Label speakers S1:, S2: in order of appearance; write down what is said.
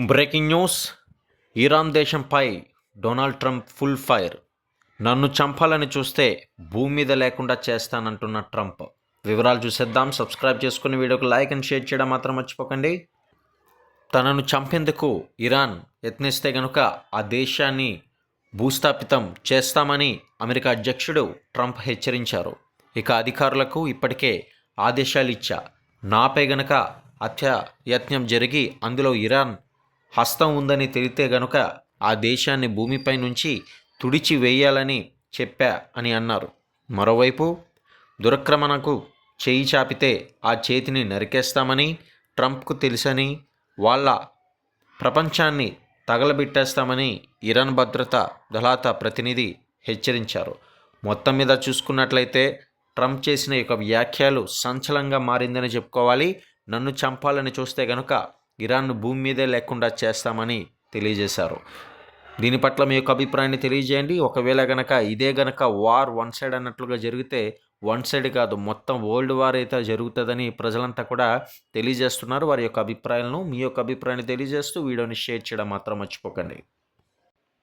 S1: Breaking news. Iran దేశంపై Donald Trump full fire. నన్ను చంపాలని చూస్తే భూమి మీద లేకుండా చేస్తానంటున్న ట్రంప్. వివరాలు చూసేద్దాం. సబ్స్క్రైబ్ చేసుకుని వీడియోకి లైక్ అండ్ షేర్ చేయడం మాత్రం మర్చిపోకండి. తనను చంపేందుకు ఇరాన్ యత్నిస్తే గనుక ఆ దేశాన్ని భూస్థాపితం చేస్తామని అమెరికా అధ్యక్షుడు ట్రంప్ హెచ్చరించారు. ఇక అధికారులకు ఇప్పటికే ఆదేశాలు ఇచ్చా. నాపై గనక హత్యాయత్నం జరిగి అందులో ఇరాన్ హస్తం ఉందని తెలితే గనుక ఆ దేశాన్ని భూమిపై నుంచి తుడిచి వేయాలని చెప్పా అని అన్నారు. మరోవైపు దురక్రమణకు చేయి చాపితే ఆ చేతిని నరికేస్తామని ట్రంప్కు తెలుసని వాళ్ళ ప్రపంచాన్ని తగలబెట్టేస్తామని ఇరాన్ భద్రతా దళాత ప్రతినిధి హెచ్చరించారు. మొత్తం మీద చూసుకున్నట్లయితే ట్రంప్ చేసిన యొక్క వ్యాఖ్యలు సంచలంగా మారిందని చెప్పుకోవాలి. నన్ను చంపాలని చూస్తే గనుక ఇరాన్ను భూమి మీదే లేకుండా చేస్తామని తెలియజేశారు. దీని పట్ల మీ యొక్క అభిప్రాయాన్ని తెలియజేయండి. ఒకవేళ గనక ఇదే గనక వార్ వన్ సైడ్ అన్నట్లుగా జరిగితే వన్ సైడ్ కాదు మొత్తం వరల్డ్ వార్ అయితే జరుగుతుందని ప్రజలంతా కూడా తెలియజేస్తున్నారు. వారి యొక్క అభిప్రాయాలను మీ యొక్క అభిప్రాయాన్ని తెలియజేస్తూ వీడియోని షేర్ చేయడం మాత్రం మర్చిపోకండి.